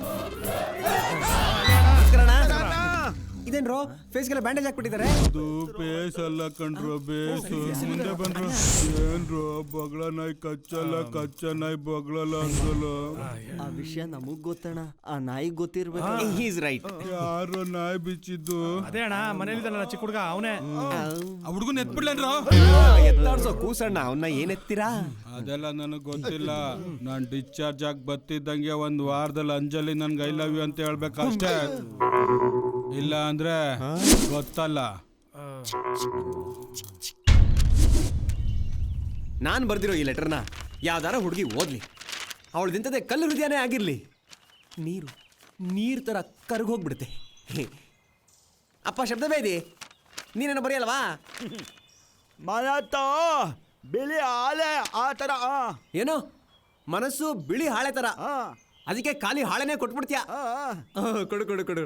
Obra! ಇದೇನ್ರೋ ಫೇಸ್ಗೆಲ್ಲ bandage ಹಾಕ್ಬಿಟ್ಟಿದ್ದಾರೆ. ಅದು face ಅಲ್ಲ ಕಣ್ರೋ ಬೇಸ್ ಮುಂದೆ ಬಂದ್ರು ಏನ್ರೋ ಬಗಳ ನಾಯಿ ಕಚ್ಚಲ್ಲ ಕಚ್ಚ ನಾಯಿ ಬಗಳಲ್ಲ ಅಂದಲ್ಲ ಆ ವಿಷಯ ನಮಗ್ ಗೊತ್ತಣ್ಣ ಆ ನಾಯಿಗ್ ಗೊತ್ತಿರ್ಬೇಕು. ಈಸ್ ರೈಟ್ ಯಾರೋ ನಾಯಿ ಬಿಚ್ಚಿದ್ದು. ಅದೇ ಅಣ್ಣ ಮನೇಲಿದ್ದಾನಲ್ಲ ಚಿಕ್ಕ ಹುಡುಗ ಅವನೇ. ಆ ಹುಡುಗನ್ ಎತ್ಬಿಡ್ಲೇನ್ರೋ ಎತ್ತಾಡ್ಸೋ ಕೂಸಣ್ಣ ಅವನ್ನ ಏನ್ ಎತ್ತೀರಾ? ಅದೆಲ್ಲ ನನಗ್ ಗೊತ್ತಿಲ್ಲ. ನಾನ್ ಡಿಸ್ಚಾರ್ಜ್ ಆಗಿ ಬತ್ತಿದ್ದಂಗೆ ಒಂದ್ ವಾರದಲ್ಲಿ ಅಂಜಲಿ ನನ್ಗೆ ಐ ಲವ್ ಯು ಅಂತ ಹೇಳ್ಬೇಕಷ್ಟೇ. ಇಲ್ಲ ಅಂದ್ರೆ ಗೊತ್ತಲ್ಲ. ನಾನು ಬರ್ದಿರೋ ಈ ಲೆಟರ್ನ ಯಾವ್ದಾರ ಹುಡುಗಿ ಓದ್ಲಿ. ಅವಳದಿಂತದೇ ಕಲ್ಲು ಹೃದಯನೇ ಆಗಿರ್ಲಿ. ನೀರು ನೀರ್ ತರ ಕರ್ಗ್ ಹೋಗ್ಬಿಡುತ್ತೆ. ಅಪ್ಪ ಶಬ್ದ ಬೇದಿ ನೀನೇನು ಬರೆಯಲ್ವಾ? ಮನತ ಬಿಳಿ ಹಾಳೆ ಆ ತರ ಆ. ಏನೋ? ಮನಸ್ಸು ಬಿಳಿ ಹಾಳೆ ತರ. ಆ, ಅದಕ್ಕೆ ಖಾಲಿ ಹಾಳೆನೇ ಕೊಟ್ಬಿಡ್ತೀಯ. ಕೊಡು ಕೊಡು ಕೊಡು.